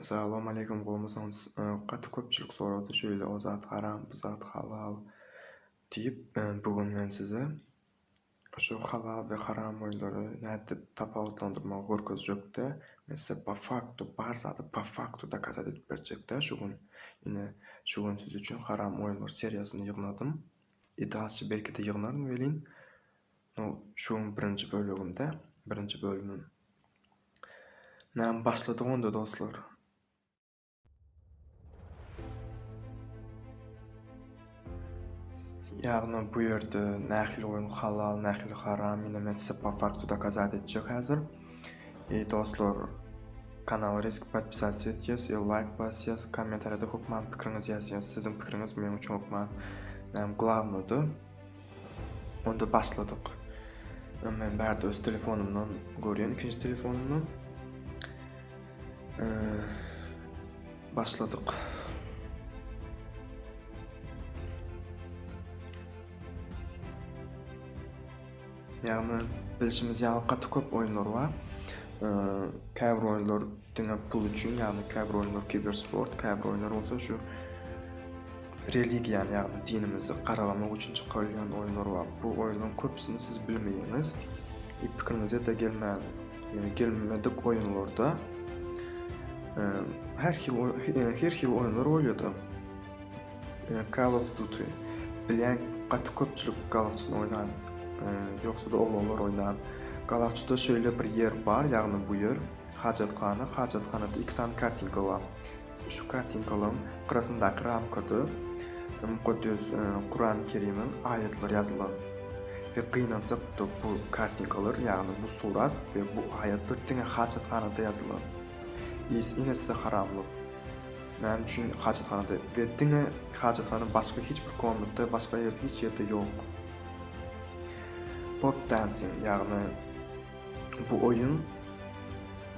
Assalomu alaykum bo'lmasangiz qattiq ko'pchilik so'radi şöyle o zat haram bu zat halal deyip bugun men size şu halal ve haram oyunları nädip tapawutlandyrmagy görkezjekde men size по факту bar zady по факту доказать edip berjekde şugun ine şugun siz üçün haram oyunlar seriýasyny ýygnadım. Itaatçy belki de ýygnarym welin. No şuň birinji bölüminde, birinji bölümüm. Näme başladyk onda dostlar? Ýagny bu ýerde nähili oyun halal, nähili haram ine men size по факту доказать edjek häzir. E dostlar, kanala risk подписаться etýäs, e like basýas, kommentariýada hukman pikiriňizi ýazýas. Sizin pikiriňiz men üçin hukman näme glavnody. Onda başladyk. Men bärde öz telefonumdan görýän ikinji telefonumdan. Eee başladyk. Ýagny bilişimiz ýaly gaty köp oyunlar bar. Eee käbir oyunlar diňe pul üçin, ýagny käbir oyunlar kibersport, käbir oyunlar bolsa şu religiýany ýagny dinimizi garalamak üçin çykarylýan oyunlar bar. Bu oyunlaryň köpsini siz bilmeýiňiz. Pikiriňizde de gelmän, ýani gelmedik oyunlarda eee her hil her hil oyunlar bolýardy. Eee Call of Duty bilen gaty köpçülik Call of Duty'ni oynan Eee ýoksa da oglanlar oynan. Galakçyda şöyle bir yer bar, ýagny bu yer hajatkana, hajatkanada iki tane kartinka bar. Şu kartinkalaryň gyrasyndaky ramkada Mukaddes Kur'an-ı Kerim'in ayetlari ýazylan. Ve da bu kartinkalar, ýagny bu surat ve bu ayetler diňe hajatkanada ýazylan. Is ine size haramlyk. Näme üçin hajatkanada we diňe hajatkana başga hiç bir komnatda, başga ýerde hiç ýerde ýok. Pop dancing ýagny bu oyun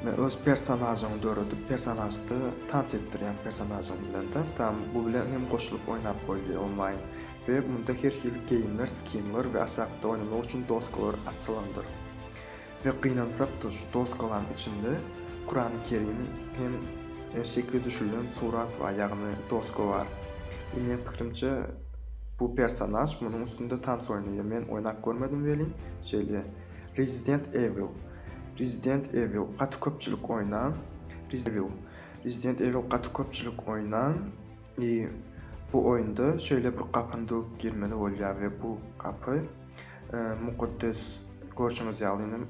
men öz personajymy döredip personajdy tans etdirýän personajym bilen de tam bu bilen hem goşulyp oýnap boldy online we munda her hil gameler, skinler we aşakda oynamak üçin doskalar açylandyr. We gynansak da şu doskalaryň içinde Kur'an-ı Kerim hem şekli düşülen surat we ýagny doska bar. Ine pikirimçe bu personaj munyň üstünde tans oýnaýar. Men oýnap görmedim welin. Şeýle Resident Evil. Resident Evil gaty köpçülik oynan. Resident Evil. Gaty köpçülik oynan. E bu oyunda şöyle bir kapynda girmeli bolýar we bu kapy mukaddes görşüňiz ýalyny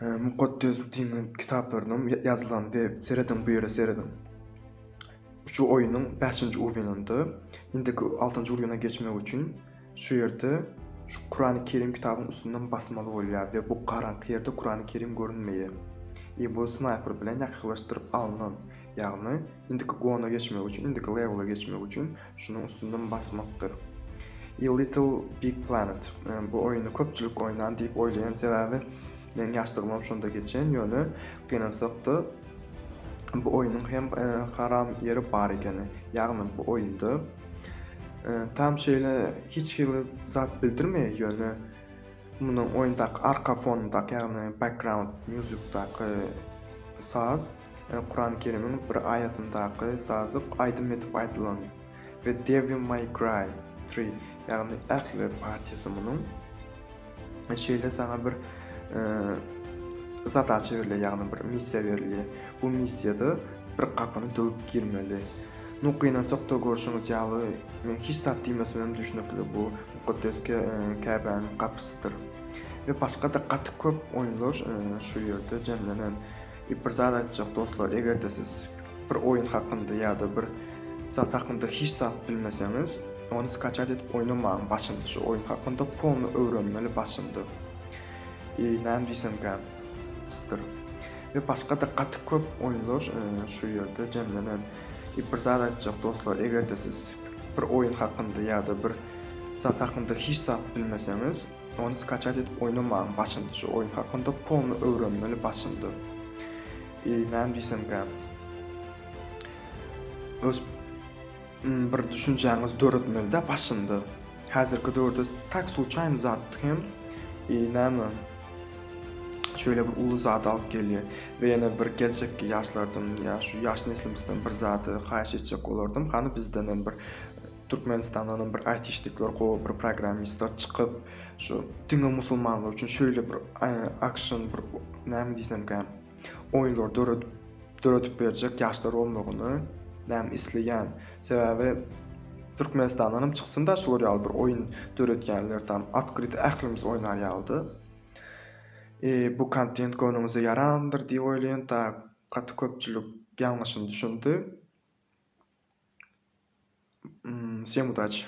mukaddes dinin kitaplarynyň ýazylan we seredin bu ýere seredin. Şu oyunun 5-nji uwynynda indiki 6-njy uwyna geçmek üçin şu ýerde şu Kur'an-ı Kerim kitabynyň üstünden basmaly bolýar we bu garanky ýerde Kur'an-ı Kerim görünmeýär. E bu sniper bilen ýaklaşdyryp alynan, ýagny indiki gona geçmek üçin, indiki levela geçmek üçin şunyň üstünden basmakdyr. E Little Big Planet bu oyunu köpçülik oynan diýip oýlaýan sebäbi men ýaşdygym şonda geçen ýöne gynansak da bu oyunun hem haram yeri bar ekeni. Ýagny bu oyunda tam şeýle hiç hili zat bildirmeýär ýöne munyň oyundaky arka fonundaky ýagny background musicdaky saz Kur'an-ı Kerim'in bir ayetинdaky sazy aýdym etip aýdylan we Devil May Cry 3 ýagny ähli partiýasy munyň şeýle saňa bir zadaça berilýär, ýagny bir missiýa berilýär. Bu missiýada bir kapyny döwüp girmeli. Nukyna sokto görşüňiz ýaly men hiç zat diýmesem düşünekli bu mukaddeske Käbäň kapysydyr. We başga da gaty köp oyunlar şu ýerde jemlenen. Bir zat aýtjak dostlar, egerde siz bir oyun hakynda ýa-da bir zat hakynda hiç zat bilmeseňiz, onu skaçat edip oýnamagyň başynda şu oyun hakynda polny öwrenmeli başynda E, näme diýsem gän? Styr. Ve başga da gaty köp oyunlar şu ýerde jemlenen. Bir zat aýtjak dostlar, egerde siz bir oyun hakynda ýa-da bir zat hakynda hiç zat bilmeseňiz, onu skaçat edip oýnamagyň başynda şu oyun hakynda polny öwrenmeli başynda. E, näme diýsem gän? Öz bir düşünjeňiz döretmeli de başynda. Häzirki döwürde tak случайно zat hem e, näme şöyle bir ulu zat alıp gelýär we ýene bir gelecekki ýaşlardan ýa şu ýaş neslimizden bir zaty haýyş etjek bolardym. Hany bizden bir Türkmenistandan bir aytişlikler gowy bir programmistler çykyp şu dünya musulmanlar üçin şöyle bir e, action bir näme diýsem gän oýunlar döret döretip berjek ýaşlar bolmagyny näme isleýän. Sebäbi Türkmenistandan çyksyn da şu ýaly bir oýun döretýänler tam atkryt ählimiz oýnar ýaldy. E, bu kontent gönlüňize ýarandyr diýip oýlaýan ta gaty köpçülik ýalňyşyny düşündi. Mm, всем удачи.